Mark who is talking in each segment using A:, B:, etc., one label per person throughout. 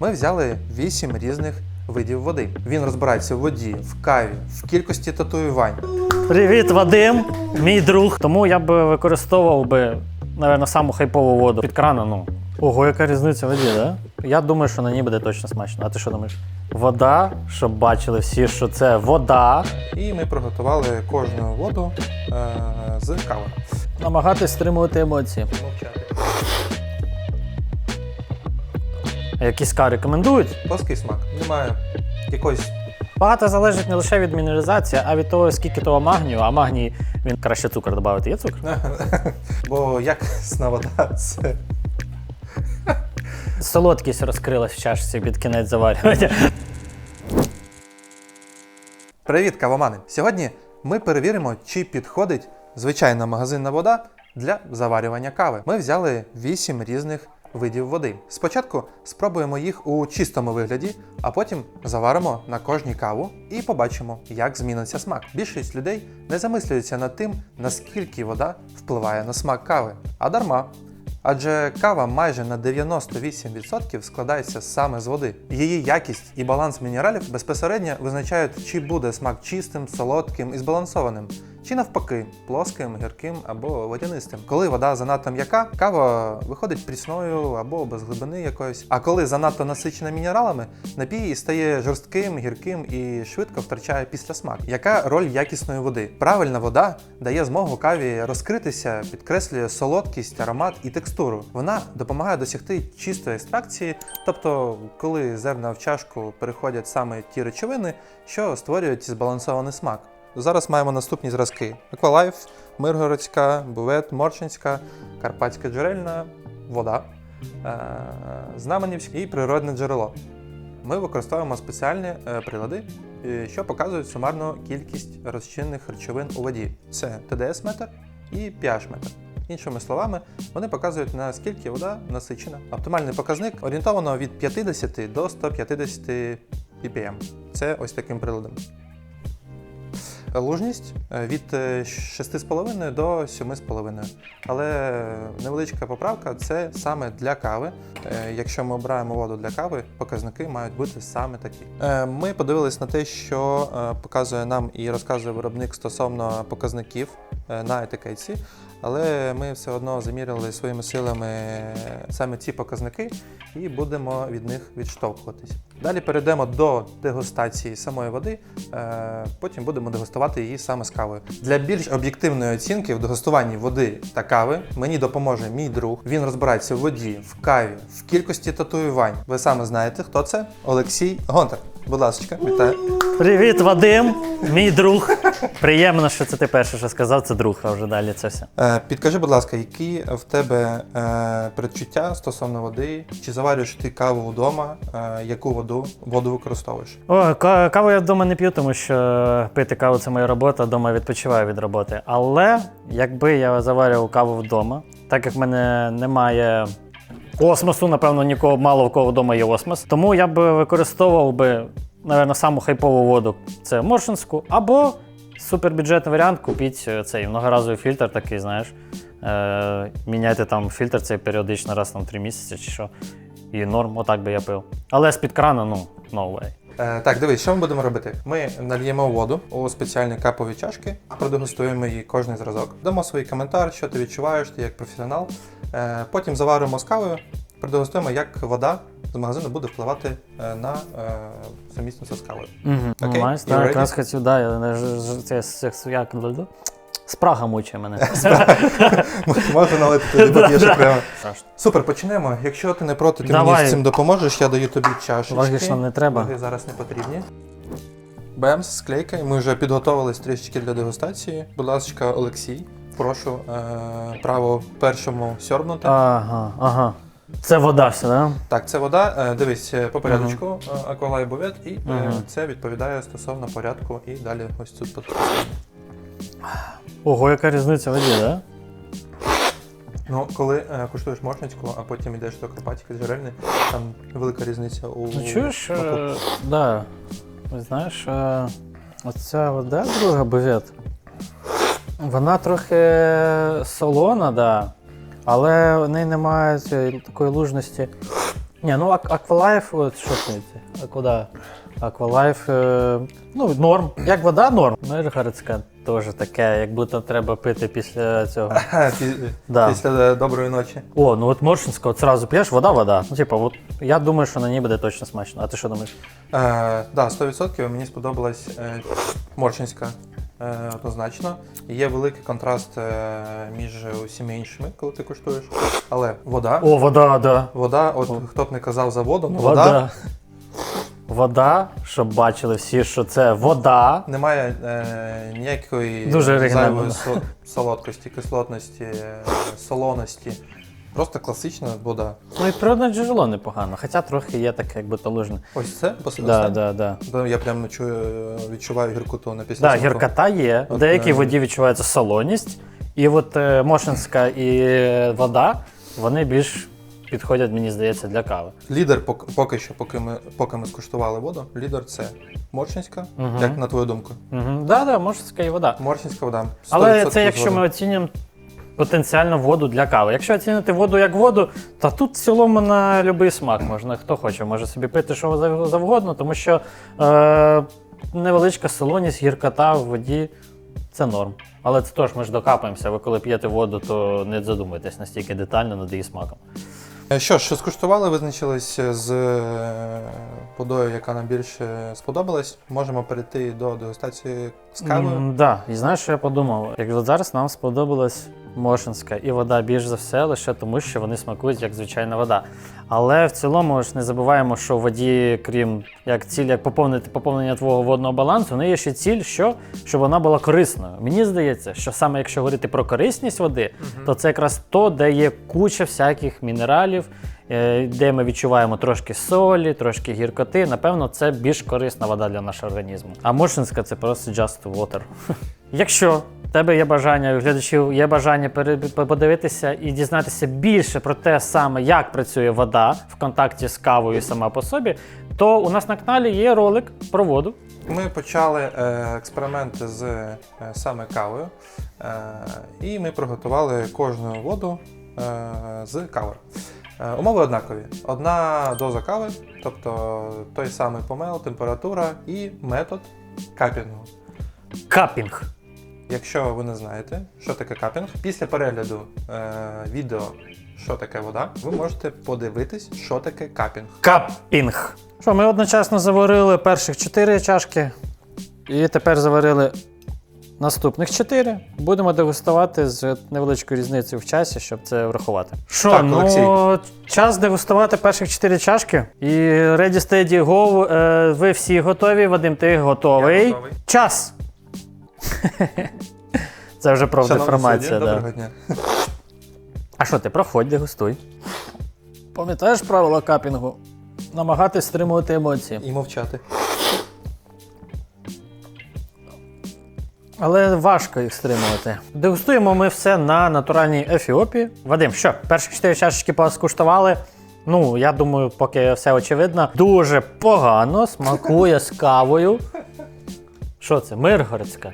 A: Ми взяли 8 різних видів води. Він розбирається в воді, в каві, в кількості татуювань.
B: Привіт, Вадим, мій друг. Тому я б використовував би, напевно, саму хайпову воду під крана. Ну. Ого, яка різниця в воді, да? Я думаю, що на ній буде точно смачно. А ти що думаєш? Вода, щоб бачили всі, що це вода.
A: І ми приготували кожну воду е- з кави.
B: Намагатись стримувати емоції.
A: Мовчати.
B: А Якісь ка рекомендують?
A: Плоский смак. Немає якоїсь
B: Багато залежить не лише від мінералізації, а від того, скільки того магнію, а магній він краще цукор додати. Є цукор?
A: Бо якісна вода це
B: Солодкість розкрилась в чашці під кінець заварювання.
A: Привіт, кавомани! Сьогодні ми перевіримо, чи підходить звичайна магазинна вода для заварювання кави. Ми взяли 8 різних видів води. Спочатку спробуємо їх у чистому вигляді, а потім заваримо на кожній каву і побачимо, як зміниться смак. Більшість людей не замислюються над тим, наскільки вода впливає на смак кави, а дарма. Адже кава майже на 98% складається саме з води. Її якість і баланс мінералів безпосередньо визначають, чи буде смак чистим, солодким і збалансованим, чи навпаки, плоским, гірким або водянистим. Коли вода занадто м'яка, кава виходить прісною або без глибини якоїсь. А коли занадто насичена мінералами, напій стає жорстким, гірким і швидко втрачає післясмак. Яка роль якісної води? Правильна вода дає змогу каві розкритися, підкреслює солодкість, аромат і текстуру. Вона допомагає досягти чистої екстракції, тобто, коли зерна в чашку переходять саме ті речовини, що створюють збалансований смак. Зараз маємо наступні зразки: Аквалайф, Миргородська, Бувет, Морчинська, Карпатська джерельна, вода, е- Знаменівська і природне джерело. Ми використовуємо спеціальні е, прилади, е, що показують сумарну кількість розчинних речовин у воді. Це ТДС-метр і pH-метр. Іншими словами, вони показують наскільки вода насичена. Оптимальний показник орієнтовано від 50 до 150 ppm. Це ось таким приладом. Лужність е, від е, 6,5 до 7,5. Але невеличка поправка це саме для кави. Е, Якщо ми обираємо воду для кави, показники мають бути саме такі. Е, Ми подивились на те, що е, показує нам і розказує виробник стосовно показників е, на етикетці, але ми все одно заміряли своїми силами саме ці показники і будемо від них відштовхуватись. Далі перейдемо до дегустації самої води, е, потім будемо дегустувати її саме з кавою. Для більш об'єктивної оцінки в дегустуванні води та кави мені допоможе мій друг. Він розбирається в воді, в каві, в кількості татуювань. Ви саме знаєте, хто це? Олексій Гонтар. Будь ласка, вітаю.
B: Привіт, Вадим, мій друг. Приємно, що це ти перше, що сказав, це друг, а вже далі це все.
A: Е, Підкажи, будь ласка, які в тебе е, передчуття стосовно води? Чи заварюєш ти каву вдома? Е, яку воду воду використовуєш?
B: О, ка- каву я вдома не п'ю, тому що пити каву це моя робота, вдома відпочиваю від роботи. Але якби я заварював каву вдома, так як в мене немає осмосу, напевно, нікого мало в кого вдома є осмос, тому я б використовував би, напевно, саму хайпову воду це моршинську, або супербюджетний варіант, купіть е, цей многоразовий фільтр, такий, знаєш. Е, міняйте там фільтр цей періодично раз на 3 місяці чи що. І норм, отак би я пив. Але з-під крана, ну, no way.
A: Е, так, дивись, що ми будемо робити? Ми нальємо воду у спеціальні капові чашки, продегустуємо її кожний зразок. Дамо свій коментар, що ти відчуваєш, ти як професіонал. Е, потім заваримо з кавою, продегустуємо, як вода з магазину буде впливати е, на сумісництво з кавою. Окей,
B: Найс,
A: you
B: так, якраз хотів, да, я це як Спрага мучає мене.
A: Можна налити тобі поп'єш окремо. Супер, почнемо. Якщо ти не проти, ти мені з цим допоможеш, я даю тобі чашечки.
B: Ваги ж нам не треба.
A: Ваги зараз не потрібні. Бемс, склейка. і Ми вже підготовились трішечки для дегустації. Будь ласка, Олексій, прошу е, право першому сьорбнути.
B: Ага, ага. Це вода все, да?
A: Так, це вода. Е, дивись, е, по порядочку, е, аквалай бувет, і це відповідає стосовно порядку і далі ось тут. тут.
B: Ого, яка різниця в воді, да?
A: Ну, коли е, куштуєш моршницьку, а потім йдеш до Карпатіки джерельний, там велика різниця у
B: Ну чуєш,
A: смаку.
B: е, да. Ви знаєш, е, оця вода друга бувет. Вона трохи солона, да. Але в неї немає цієї такої лужності, Ні, ну Ак- Аквалайф, от що це? А куди? Аквалайф, е, ну, норм. Як вода, норм. Миргородська теж таке, як будто треба пити після цього. Да.
A: Після доброї ночі.
B: О, ну от Моршинська, от зразу п'єш, вода, вода. Ну, типу, от я думаю, що на ній буде точно смачно. А ти що думаєш?
A: Е, да, 100% мені сподобалась е, Моршинська. Е, однозначно. Є великий контраст е, між усіма іншими, коли ти куштуєш. Але вода.
B: О, вода, да.
A: Вода, от хто б не казав за воду, ну
B: Вода.
A: вода,
B: Вода, щоб бачили всі, що це вода.
A: немає е, ніякої
B: Дуже оригінально.
A: зайвої со- солодкості, кислотності, е, солоності. Просто класична вода.
B: Ну і природне джерело непогано, хоча трохи є таке, якби талужне.
A: Ось це посиль.
B: Да, да, да.
A: Я прям чую, відчуваю гіркоту на після.
B: Да,
A: смаку.
B: гіркота є. В
A: От,
B: деякій
A: е,
B: воді відчувається солоність. І от е, Мошинська і е, вода, вони більш підходять, мені здається, для кави.
A: Лідер пок- поки що, поки ми, поки ми скуштували воду, лідер це Моршинська,
B: Мгм.
A: як на твою думку.
B: Угу. Да, да, Мошинська і вода.
A: Моршинська вода. 100%
B: Але це якщо ми оцінюємо потенціально воду для кави. Якщо оцінити воду як воду, то тут в цілому на будь-який смак можна. Хто хоче, може собі пити що зав- завгодно, тому що е, невеличка солоність, гіркота в воді це норм. Але це теж ми ж докапаємося. Ви коли п'єте воду, то не задумуйтесь настільки детально над її смаком.
A: Е, Що ж, скуштували, визначились з подою, яка нам більше сподобалась. Можемо перейти до дегустації з кавою.
B: Так, да. і знаєш, що я подумав? Як от зараз нам сподобалась Мошинська і вода більш за все, лише тому, що вони смакують як звичайна вода. Але в цілому ж не забуваємо, що в воді, крім як ціль, як поповнити поповнення твого водного балансу, в неї є ще ціль, що щоб вона була корисною. Мені здається, що саме якщо говорити про корисність води, то це якраз то, де є куча всяких мінералів, де ми відчуваємо трошки солі, трошки гіркоти. Напевно, це більш корисна вода для нашого організму. А Моршинська це просто just water. Якщо тебе є бажання, глядачів є бажання подивитися і дізнатися більше про те саме, як працює вода в контакті з кавою сама по собі, то у нас на каналі є ролик про воду.
A: Ми почали е, експерименти з е, саме кавою, е, і ми приготували кожну воду е, з кави. Е, умови однакові: одна доза кави, тобто той самий помел, температура і метод капінгу.
B: Капінг.
A: Якщо ви не знаєте, що таке капінг, після перегляду е, відео, що таке вода, ви можете подивитись, що таке капінг.
B: Капінг. Що, ми одночасно заварили перших 4 чашки, і тепер заварили наступних 4. Будемо дегустувати з невеличкою різницею в часі, щоб це врахувати. Що,
A: Так,
B: ну
A: Олексій.
B: час дегустувати перших 4 чашки. І ready, steady, go. Е, ви всі готові. Вадим, ти готовий.
A: Я готовий.
B: Час! Це вже
A: судді,
B: Да.
A: доброго дня.
B: А що ти, проходь, дегустуй. Пам'ятаєш правила капінгу? Намагатись стримувати емоції.
A: І мовчати.
B: Але важко їх стримувати. Дегустуємо ми все на натуральній Ефіопії. Вадим, що, перші чотири чашечки поскуштували. Ну, я думаю, поки все очевидно. Дуже погано смакує з кавою. Що це? Миргородська.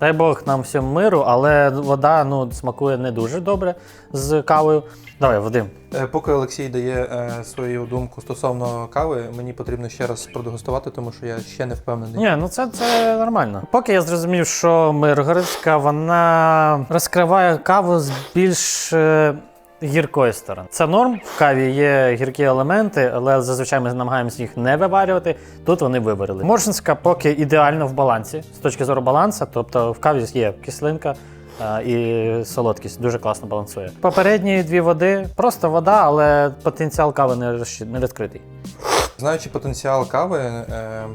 B: Дай Бог нам всім миру, але вода ну, смакує не дуже добре з кавою. Давай, Вадим.
A: Е, Поки Олексій дає е, свою думку стосовно кави, мені потрібно ще раз продегустувати, тому що я ще не впевнений.
B: Ні, ну це, це нормально. Поки я зрозумів, що Миргородська вона розкриває каву з більш е, гіркої сторони. Це норм. В каві є гіркі елементи, але зазвичай ми намагаємося їх не виварювати. Тут вони виварили. Моршинська поки ідеально в балансі з точки зору балансу, тобто в каві є кислинка. І солодкість дуже класно балансує. Попередні дві води просто вода, але потенціал кави не розкритий.
A: Знаючи потенціал кави, е,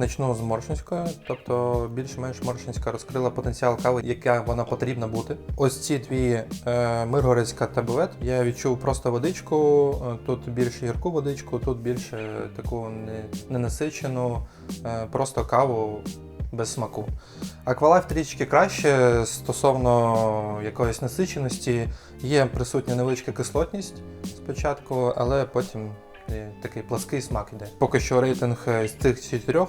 A: почну з Моршинської, тобто більш-менш Моршинська розкрила потенціал кави, яка вона потрібна бути. Ось ці дві е, Миргородська та Бувет. Я відчув просто водичку, е, тут більше гірку водичку, тут більше таку не, ненасичену, е, просто каву. Без смаку. Аквалайф трішки краще стосовно якоїсь насиченості. Є присутня невеличка кислотність спочатку, але потім е, такий плаский смак іде. Поки що рейтинг е, з цих чотирьох.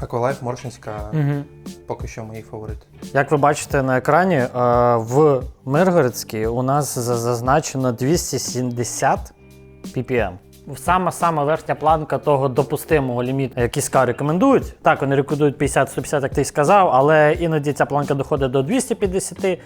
A: Аквалайф Моршинська
B: Угу.
A: поки що мої фаворити.
B: Як ви бачите на екрані, е, в Миргородській у нас зазначено 270 ppm. Сама-сама верхня планка того допустимого ліміту, який СКА рекомендують. Так, вони рекомендують 50-150, як ти й сказав, але іноді ця планка доходить до 250,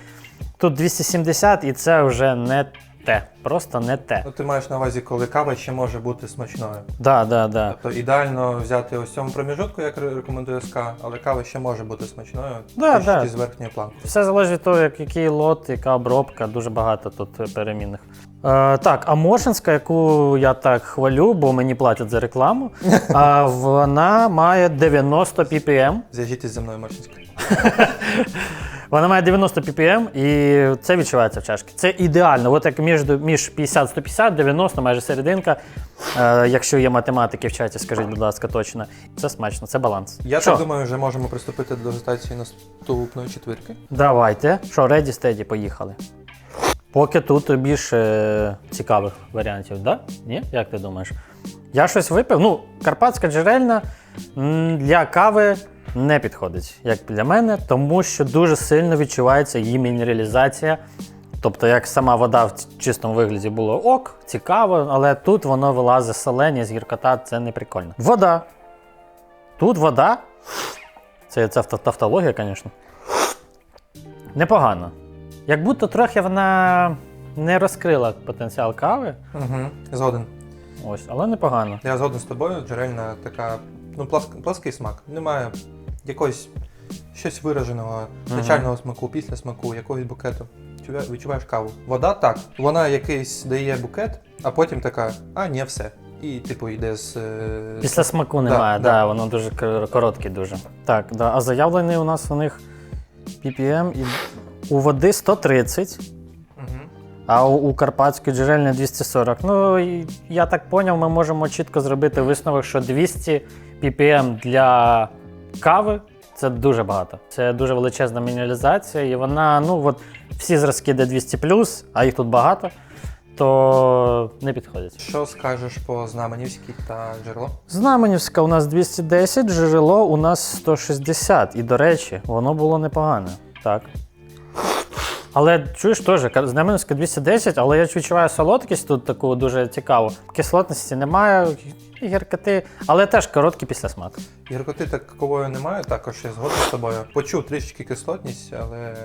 B: тут 270, і це вже не те. Просто не те.
A: Ну, ти маєш на увазі, коли кава ще може бути смачною.
B: Да, да, да.
A: Тобто ідеально взяти ось цьому проміжутку, як рекомендує СК, але кава ще може бути смачною
B: Да, да.
A: з верхньої планки.
B: Все залежить від того, як, який лот, яка обробка, дуже багато тут перемінних. Е, так, а Мошинська, яку я так хвалю, бо мені платять за рекламу, а вона має 90 ppm.
A: Зв'яжітесь зі мною Моршинською.
B: Вона має 90 ppm, і це відчувається в чашці. Це ідеально. От як між, між 50-150, 90, майже серединка. Е, якщо є математики в чаті, скажіть, будь ласка, точно. Це смачно, це баланс.
A: Я
B: Що?
A: так думаю, вже можемо приступити до дегустації наступної четвірки.
B: Давайте. Що, ready, steady, поїхали. Поки тут більше цікавих варіантів, да? Ні? Як ти думаєш? Я щось випив. Ну, карпатська джерельна для кави не підходить, як для мене, тому що дуже сильно відчувається її мінералізація. Тобто, як сама вода в чистому вигляді було ок, цікаво, але тут воно вилазить соленість, гіркота, це не прикольно. Вода. Тут вода. Це, це тавтологія, звісно. Непогано. Як будто трохи вона не розкрила потенціал кави.
A: Угу. Згоден.
B: Ось, але непогано.
A: Я згоден з тобою, джерельна така, ну, пласк, плаский смак. Немає якогось щось вираженого,
B: Мгм.
A: начального смаку, після смаку, якогось букету. Відчуває- Відчуваєш каву. Вода так. Вона якийсь дає букет, а потім така, а ні, все. І типу йде з. е,
B: Після смаку
A: Да,
B: немає,
A: да.
B: да, воно дуже кор- короткий дуже. Так, да. а заявлений у нас у них PPM і у води 130,
A: Мгм.
B: а у, карпатської джерельної 240. Ну, я так поняв, ми можемо чітко зробити висновок, що 200 PPM для кави це дуже багато. Це дуже величезна мінералізація, і вона, ну от всі зразки, де 200 а їх тут багато, то не підходять.
A: Що скажеш по знаменівській та джерело?
B: Знаменівська у нас 210, джерело у нас 160. І, до речі, воно було непогане. Так. Але чуєш теж, ка- Знаменівська 210, але я відчуваю солодкість тут таку дуже цікаву. Кислотності немає, гіркоти, але теж короткий післясмак.
A: Гіркоти такової немає, також я згоден з тобою. Почув трішки кислотність, але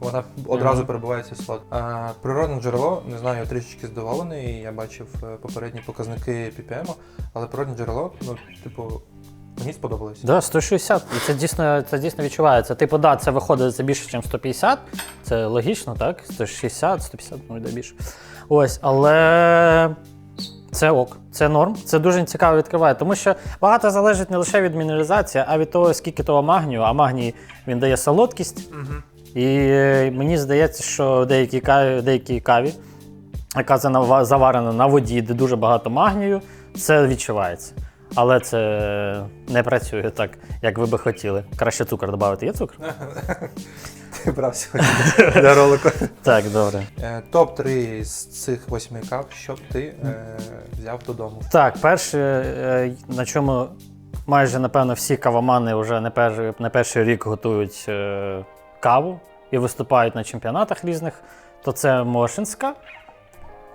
A: вона одразу
B: Мгм.
A: перебувається в слот. А природне джерело, не знаю, я трішечки здивований. Я бачив е, попередні показники PPM, але природне джерело, ну, типу, мені сподобалось.
B: Да, 160. І це дійсно, це дійсно відчувається. Типу, да, це виходить це більше, ніж 150. Це логічно, так? 160, 150, ну йде більше. Ось, але це ок, це норм. Це дуже цікаво відкриває, тому що багато залежить не лише від мінералізації, а від того, скільки того магнію. А магній він дає солодкість.
A: Угу.
B: І мені здається, що деякі каві, деякі каві, яка заварена на воді, де дуже багато магнію, це відчувається. Але це не працює так, як ви би хотіли. Краще цукор додати. Є цукор?
A: Ти брав сьогодні для ролику.
B: Так, добре.
A: Е, Топ-3 з цих восьми кав, що б ти е, взяв додому.
B: Так, перше, е, на чому майже напевно всі кавомани вже не перший, не перший рік готують каву і виступають на чемпіонатах різних, то це Моршинська.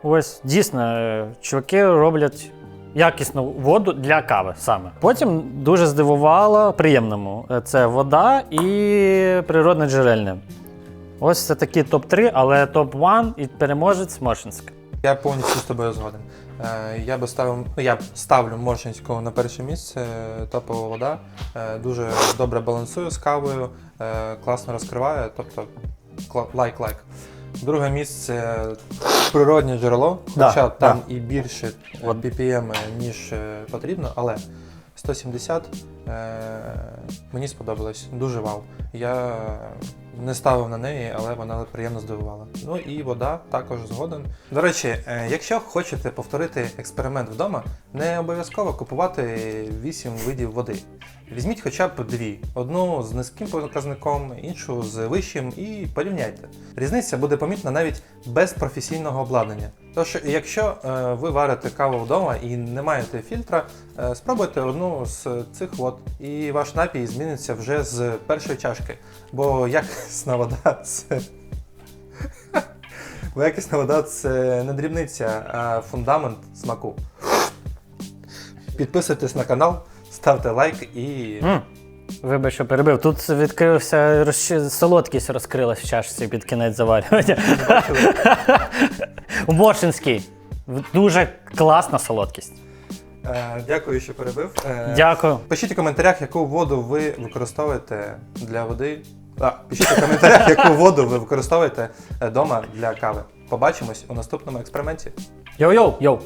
B: Ось дійсно, чуваки роблять якісну воду для кави саме. Потім дуже здивувало приємному. е, Це вода і природне джерельне. Ось це такі топ-3, але топ-1 і переможець Моршинська.
A: Я повністю з тобою згоден. Е, Я би ставив, ну я ставлю Моршинського на перше місце. Топова вода. Е, Дуже добре балансує з кавою, класно розкриває, тобто лайк-лайк. Друге місце природнє джерело,
B: Да,
A: хоча там
B: да.
A: і більше е, BPM, ніж е, потрібно, але 170 е, мені сподобалось. Дуже вау. Я не ставив на неї, але вона приємно здивувала. Ну і вода також згоден. До речі, е, якщо хочете повторити експеримент вдома, не обов'язково купувати 8 видів води. Візьміть хоча б дві: одну з низьким показником, іншу з вищим, і порівняйте. Різниця буде помітна навіть без професійного обладнання. Тож, якщо е, ви варите каву вдома і не маєте фільтра, е, спробуйте одну з цих вод, і ваш напій зміниться вже з першої чашки. Бо якісна вода це. Бо якісна вода це не дрібниця, а фундамент смаку. Підписуйтесь на канал, ставте лайк і.
B: М, Вибач, що перебив. Тут відкрився розчи... солодкість розкрилась в чашці під кінець заварювання.
A: Бачили?
B: Моршинський. Дуже класна солодкість.
A: Е, Дякую, що перебив. Е,
B: Дякую.
A: Пишіть у коментарях, яку воду ви використовуєте для води. А, пишіть у коментарях, яку воду ви використовуєте вдома для кави. Побачимось у наступному експерименті.
B: Йоу-йоу, йоу.